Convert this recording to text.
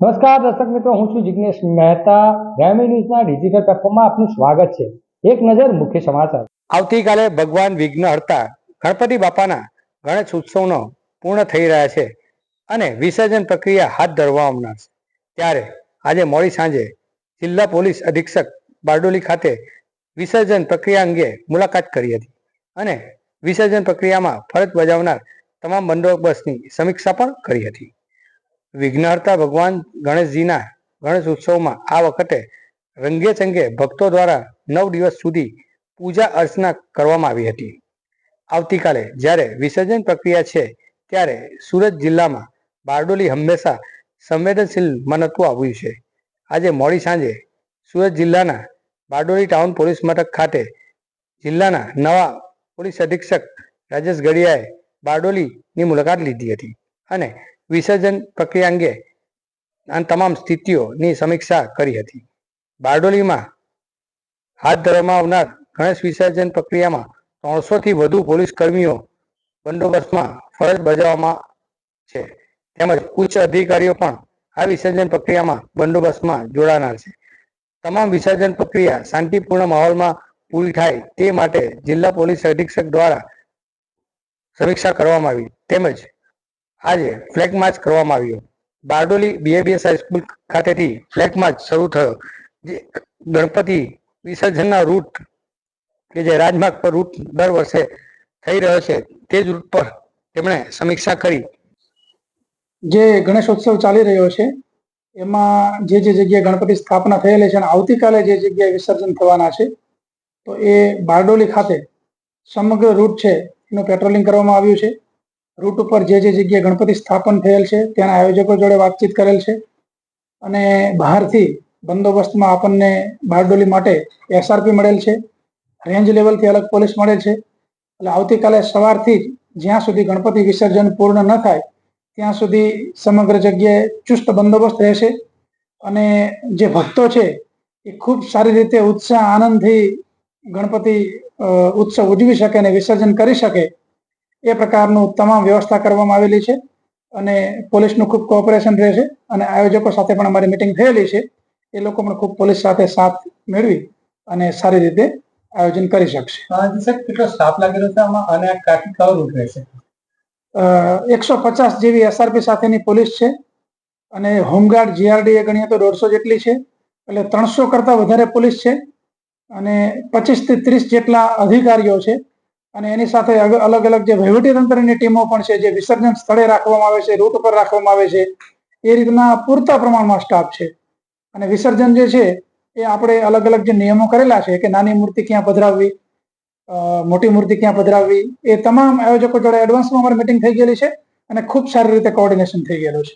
નમસ્કાર, દર્શક મિત્રો, હું છું જિગ્નેશ મહેતા. ગ્રામી ન્યૂઝના ડિજિટલ પ્લેટફોર્મમાં આપનું સ્વાગત છે. એક નજર મુખ્ય સમાચાર. આવતીકાલે ભગવાન વિઘ્નહર્તા ગણપતિ બાપાના ગણેશ ઉત્સવનો પૂર્ણ થઈ રહ્યા છે અને વિસર્જન પ્રક્રિયા હાથ ધરવામાં છે. ત્યારે આજે મોડી સાંજે જિલ્લા પોલીસ અધિક્ષક બારડોલી ખાતે વિસર્જન પ્રક્રિયા અંગે મુલાકાત કરી હતી અને વિસર્જન પ્રક્રિયામાં ફરજ બજાવનાર તમામ બંદોબસ્તની સમીક્ષા પણ કરી હતી. વિઘ્નહર્તા ભગવાન ગણેશજીના ગણેશ ઉત્સવમાં આ વખતે રંગે ચંગે ભક્તો દ્વારા નવ દિવસ સુધી પૂજા અર્ચના કરવામાં આવી હતી. આવતીકાલે જ્યારે વિસર્જન પ્રક્રિયા છે, ત્યારે સુરત જિલ્લામાં બારડોલી હંમેશા સંવેદનશીલ મનતું આવ્યું છે. આજે મોડી સાંજે સુરત જિલ્લાના બારડોલી ટાઉન પોલીસ મથક ખાતે જિલ્લાના નવા પોલીસ અધિક્ષક રાજેશ ગડિયાએ બારડોલીની મુલાકાત લીધી હતી અને વિસર્જન પ્રક્રિયા અંગે અને તમામ સ્થિતિઓની સમીક્ષા કરી હતી. બારડોલીમાં હાથ ધરવામાં આવનાર ગણેશ વિસર્જન પ્રક્રિયામાં ત્રણસોથી વધુ પોલીસ કર્મીઓ બંદોબસ્તમાં ફરજ બજાવવામાં છે. તેમજ ઉચ્ચ અધિકારીઓ પણ આ વિસર્જન પ્રક્રિયામાં બંદોબસ્તમાં જોડાનાર છે. તમામ વિસર્જન પ્રક્રિયા શાંતિપૂર્ણ માહોલમાં પૂરી થાય તે માટે જિલ્લા પોલીસ અધિક્ષક દ્વારા સમીક્ષા કરવામાં આવી. તેમજ આજે ફ્લેગ માર્ચ કરવામાં આવ્યો. બારડોલી બીએબીએસ હાઈસ્કૂલ ખાતેથી ફ્લેગ માર્ચ શરૂ થયો. જે ગણપતિ વિસર્જનના રૂટ કે જે રાજમાર્ગ પર રૂટ દર વર્ષે થઈ રહ્યો છે, તે જ રૂટ પર તેમણે સમીક્ષા કરી. જે ગણેશોત્સવ ચાલી રહ્યો છે, એમાં જે જે જગ્યાએ ગણપતિ સ્થાપના થયેલી છે અને આવતીકાલે જે જગ્યાએ વિસર્જન થવાના છે, તો એ બારડોલી ખાતે સમગ્ર રૂટ છે, એનું પેટ્રોલિંગ કરવામાં આવ્યું છે. રૂટ ઉપર જે જે જગ્યાએ ગણપતિ સ્થાપન થયેલ છે, ત્યાંના આયોજકો જોડે વાતચીત કરેલ છે. અને બહારથી બંદોબસ્તમાં આપણને બારડોલી માટે એસઆરપી મળેલ છે. રેન્જ લેવલથી અલગ પોલીસ મળેલ છે. એટલે આવતીકાલે સવારથી જ જ્યાં સુધી ગણપતિ વિસર્જન પૂર્ણ ન થાય, ત્યાં સુધી સમગ્ર જગ્યાએ ચુસ્ત બંદોબસ્ત રહેશે. અને જે ભક્તો છે, એ ખૂબ સારી રીતે ઉત્સાહ, આનંદથી ગણપતિ ઉત્સવ ઉજવી શકે અને વિસર્જન કરી શકે એ પ્રકારનું તમામ વ્યવસ્થા કરવામાં આવેલી છે અને પોલીસનું ખૂબ કોઓપરેશન રહેશે અને આયોજકો સાથે પણ અમારી મિટિંગ થયેલી છે. એ લોકો પણ ખૂબ પોલીસ સાથે સાથ મેળવી અને સારી રીતે આયોજન કરી શકશે. કેટલો સ્ટાફ લાગેલો છે આમાં અને ટ્રાફિક કયો રૂટ રહેશે એકસો પચાસ જેવી એસઆરપી સાથેની પોલીસ છે અને હોમગાર્ડ જીઆરડી એ ગણીએ તો દોઢસો જેટલી છે. એટલે ત્રણસો કરતા વધારે પોલીસ છે અને પચીસથી ત્રીસ જેટલા અધિકારીઓ છે. અને એની સાથે અલગ અલગ જે વહીવટી તંત્રની ટીમો પણ છે, જે વિસર્જન સ્થળે રાખવામાં આવે છે, રૂટ ઉપર રાખવામાં આવે છે, એ રીતના પૂરતા પ્રમાણમાં સ્ટાફ છે. અને વિસર્જન જે છે, એ આપણે અલગ અલગ જે નિયમો કરેલા છે, કે નાની મૂર્તિ ક્યાં પધરાવવી મોટી મૂર્તિ ક્યાં પધરાવવી, એ તમામ આયોજકો જોડે એડવાન્સમાં અમારી મિટિંગ થઈ ગયેલી છે અને ખૂબ સારી રીતે કોઓર્ડિનેશન થઈ ગયેલું છે.